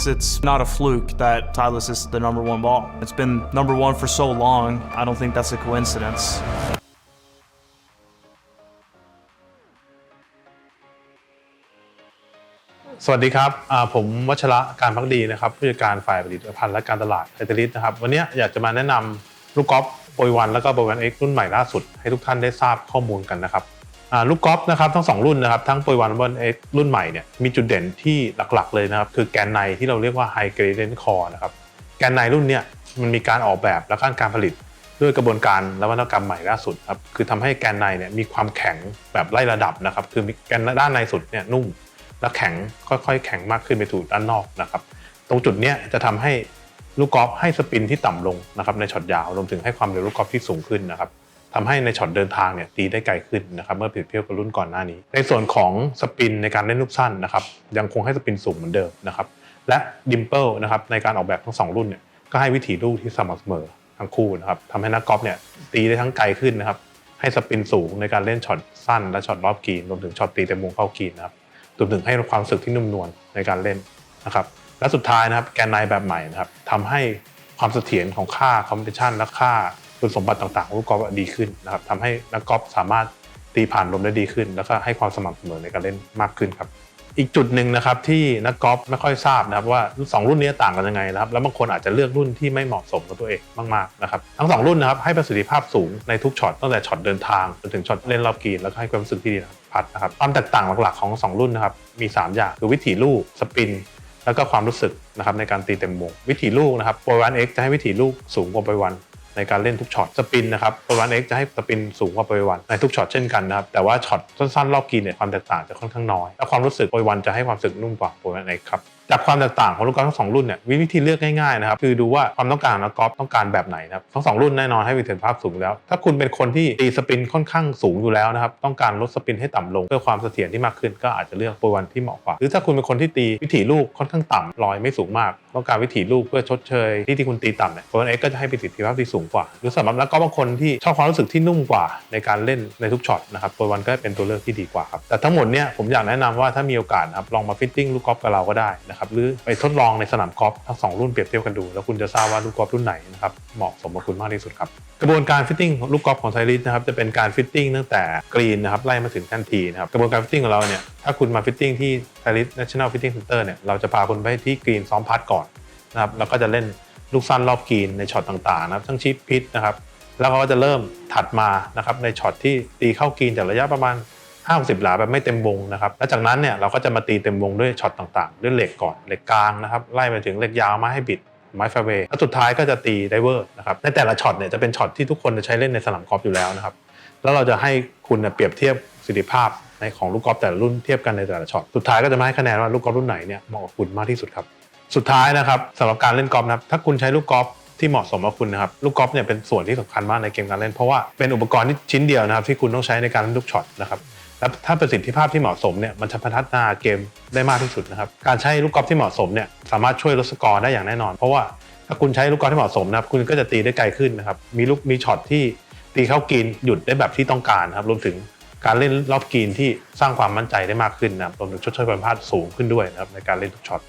It's, it's not a fluke that Titleist is the number one ball. It's been number one for so long. I don't think that's a coincidence. สวัสดีครับอ่าผมวัชระการพักดีนะครับผู้จัดการฝ่ายผลิตภัณฑ์และการตลาดไทเทลิสนะครับวันนี้อยากจะมาแนะนำลูกกอล์ฟโปรวันแล้วก็โปรวันเอ็กรุ่นใหม่ล่าสุด ให้ทุกท่านได้ทราบข้อมูลกันนะครับ ลูกกอล์ฟนะครับทั้งสองรุ่นนะครับทั้งโปรวันและรวันเอ็กรุ่นใหม่เนี่ยมีจุดเด่นที่หลักๆเลยนะครับ คือแกนในที่เราเรียกว่า High Gradient Core นะครับแกนในรุ่นเนี้ยมันมีการออกแบบและการการผลิตด้วยกระบวนการนวัตกรรมใหม่ล่าสุดครับคือทำให้แกนในเนี่ยมีความแข็งแบบไล่ระดับนะครับ คือแกนด้านในสุดเนี่ยนุ่มและแข็งค่อยๆ แข็งมากขึ้นไปสู่ด้านนอกนะครับตรงจุดเนี้ยจะทำให้ลูกกอล์ฟให้สปินที่ต่ำลงนะครับในช็อตยาวรวมถึงให้ความเร็วลูกกอล์ฟที่สูงขึ้นนะครับ ทำให้ในช็อตเดินทางเนี่ยตีได้ไกลขึ้นนะครับเมื่อเปรียบเทียบกับรุ่นก่อนหน้านี้ ในส่วนของสปินในการเล่นลูกสั้นนะครับยังคงให้สปินสูงเหมือนเดิมนะครับและดิมเปิลนะครับในการออกแบบทั้งสองรุ่นเนี่ยก็ให้วิถีลูกที่สม่ำเสมอทั้งคู่นะครับทำให้นักกอล์ฟเนี่ยตีได้ทั้งไกลขึ้นนะครับให้สปินสูงในการเล่นช็อตสั้นและช็อตรอบกรีนรวมถึงช็อตตีเต็มวงเข้ากรีนนะครับรวมถึงให้ความสึกที่นุ่มนวลในการเล่นนะครับและสุดท้ายนะครับแกนในแบบใหม่นะครับทำให้ความเสถียรของค่าคอมเพ t ชันและค่า คุณสมบัติต่างๆของลูกกอล์ฟดีขึ้นนะครับทำให้นักกอล์ฟสามารถตีผ่านลมได้ดีขึ้น แล้วก็ให้ความสม่ำเสมอในการเล่นมากขึ้นครับ อีกจุดหนึ่งนะครับที่นักกอล์ฟไม่ค่อยทราบนะครับว่าสองรุ่นนี้ต่างกันยังไงนะครับแล้วบางคนอาจจะเลือกรุ่นที่ไม่เหมาะสมกับตัวเองมากๆนะครับทั้งสองรุ่นนะครับให้ประสิทธิภาพสูงในทุกช็อตตั้งแต่ช็อตเดินทางจนถึงช็อตเล่นรอบกรีนแล้วก็ให้ความรู้สึกที่ดีนะพัดนะครับความแตกต่างหลักๆของสองรุ่นนะครับมี 3 อย่างคือวิถีลูกสปินแล้วก็ความรู้สึกนะครับในการตีเต็มวงวิถีลูกนะครับโปรวันเอ็กจะให้วิถีลูกสูงกว่าโปรวัน ในการเล่นทุกช็อตสปินนะครับโปรวันเอ็กจะให้สปินสูงกว่าโปรวันในทุกช็อตเช่นกันนะครับแต่ว่าช็อตสั้นๆรอบกีนเนี่ยความแตกต่างจะค่อนข้างน้อยและความรู้สึกโปรวันจะให้ความรู้สึกนุ่มกว่าโปรวันเอ็กครับจากความแตกต่างของลูกกอล์ฟทั้งสองรุ่นเนี่ยวิธีเลือกง่ายๆนะครับคือดูว่าความต้องการของนักกอล์ฟต้องการแบบไหนนะครับทั้งสองรุ่นแน่นอนให้วิถีภาพสูงแล้ว ถ้าคุณเป็นคนที่ตีสปินค่อนข้างสูงอยู่แล้วนะครับต้องการลดสปินให้ต่ำลง เพื่อความเสถียรที่มากขึ้นก็อาจจะเลือกโปรวันที่เหมาะกว่า หรือถ้าคุณเป็นคนที่ตีวิถีลูกค่อนข้างต่ำลอยไม่สูงมากต้องการวิถีลูกเพื่อชดเชยที่ที่คุณตีต่ำเนี่ยโปรวันเอ็กก็จะให้ประสิทธิภาพที่สูงกว่า หรือสำหรับนักกอล์ฟบางคนที่ชอบความรู้สึกที่นุ่มกว่าในการเล่นในทุกช็อตนะครับโปรวันก็เป็นตัวเลือกที่ดีกว่าครับแต่ทั้งหมดเนี่ยผมอยากแนะนำว่าถ้ามีโอกาสครับลองมาฟิตติ้งลูกกอล์ฟกับเราก็ได้นะครับหรือไปทดลองในสนามกอล์ฟทั้งสองรุ่นเปรียบเทียบกันดู แล้วคุณจะทราบว่าลูกกอล์ฟรุ่นไหนนะครับเหมาะสมกับคุณมากที่สุดครับกระบวนการฟิตติ้งลูกกอล์ฟของไซริสนะครับจะเป็นการฟิตติ้งตั้งแต่กรีนนะครับไล่มาถึงแท่นทีนะครับกระบวนการฟิตติ้งของเราเนี่ยถ้าคุณมาฟิตติ้งที่ไซริส National Fitting Center เนี่ยเราจะพาคุณไปที่กรีนซ้อมพัดก่อนนะครับแล้วก็จะเล่นลูกสั้นรอบกรีนในช็อตต่างๆนะครับทั้งชิปพิทนะครับแล้วก็จะเริ่มถัดมานะครับในช็อตที่ตีเข้ากรีนจากระยะประมาณ50หลาแบบไม่เต็มวงนะครับแล้วจากนั้นเนี่ยเราก็จะมาตีเต็มวงด้วยช็อตต่างๆ ด้วยเหล็กก่อนเหล็กกลางนะครับไล่ไปถึงเหล็กยาวมาให้บิดไม้ฟร์เวย์แล้วสุดท้ายก็จะตีไดเวอร์นะครับในแต่ละช็อตเนี่ยจะเป็นช็อตที่ทุกคนจะใช้เล่นในสนามกอล์ฟอยู่แล้วนะครับแล้วเราจะให้คุณเนี่ยเปรียบเทียบ สิทธิภาพในของลูกกอล์ฟแต่ละรุ่นเทียบกันในแต่ละช็อตสุดท้ายก็จะมาให้คะแนนว่าลูกกอล์ฟรุ่นไหนเนี่ยเหมาะกับคุณมากที่สุดครับ สุดท้ายนะครับสำหรับการเล่นกอล์ฟนะครับถ้าคุณใช้ลูกกอล์ฟที่เหมาะสมกับคุณนะครับลูกกอล์ฟเนี่ยเป็นส่วนที่สำคัญมากในเกมการเล่นเพราะว่าเป็นอุปกรณ์ที่ชิ้นเดียวนะครับที่คุณต้องใช้ในการเล่นทุกช็อตนะครับแล้วถ้าประสิทธิภาพที่เหมาะสมเนี่ยมันจะพัฒนาเกมได้มากที่สุดนะครับการใช้ลูกกอล์ฟที่เหมาะสมเนี่ยสามารถช่วยลดสกอร์ได้อย่างแน่นอน เพราะว่าถ้าคุณใช้ลูกกอล์ฟที่เหมาะสมนะครับคุณก็จะตีได้ไกลขึ้นนะครับมีลูกมีช็อตที่ตีเข้ากรีนหยุดได้แบบที่ต้องการครับรวมถึง การเล่นรอบกรีนที่สร้างความมั่นใจได้มากขึ้นนะครับรวมถึงชดเชยความพลาดสูงขึ้นด้วยนะครับในการเล่นทุกช็อต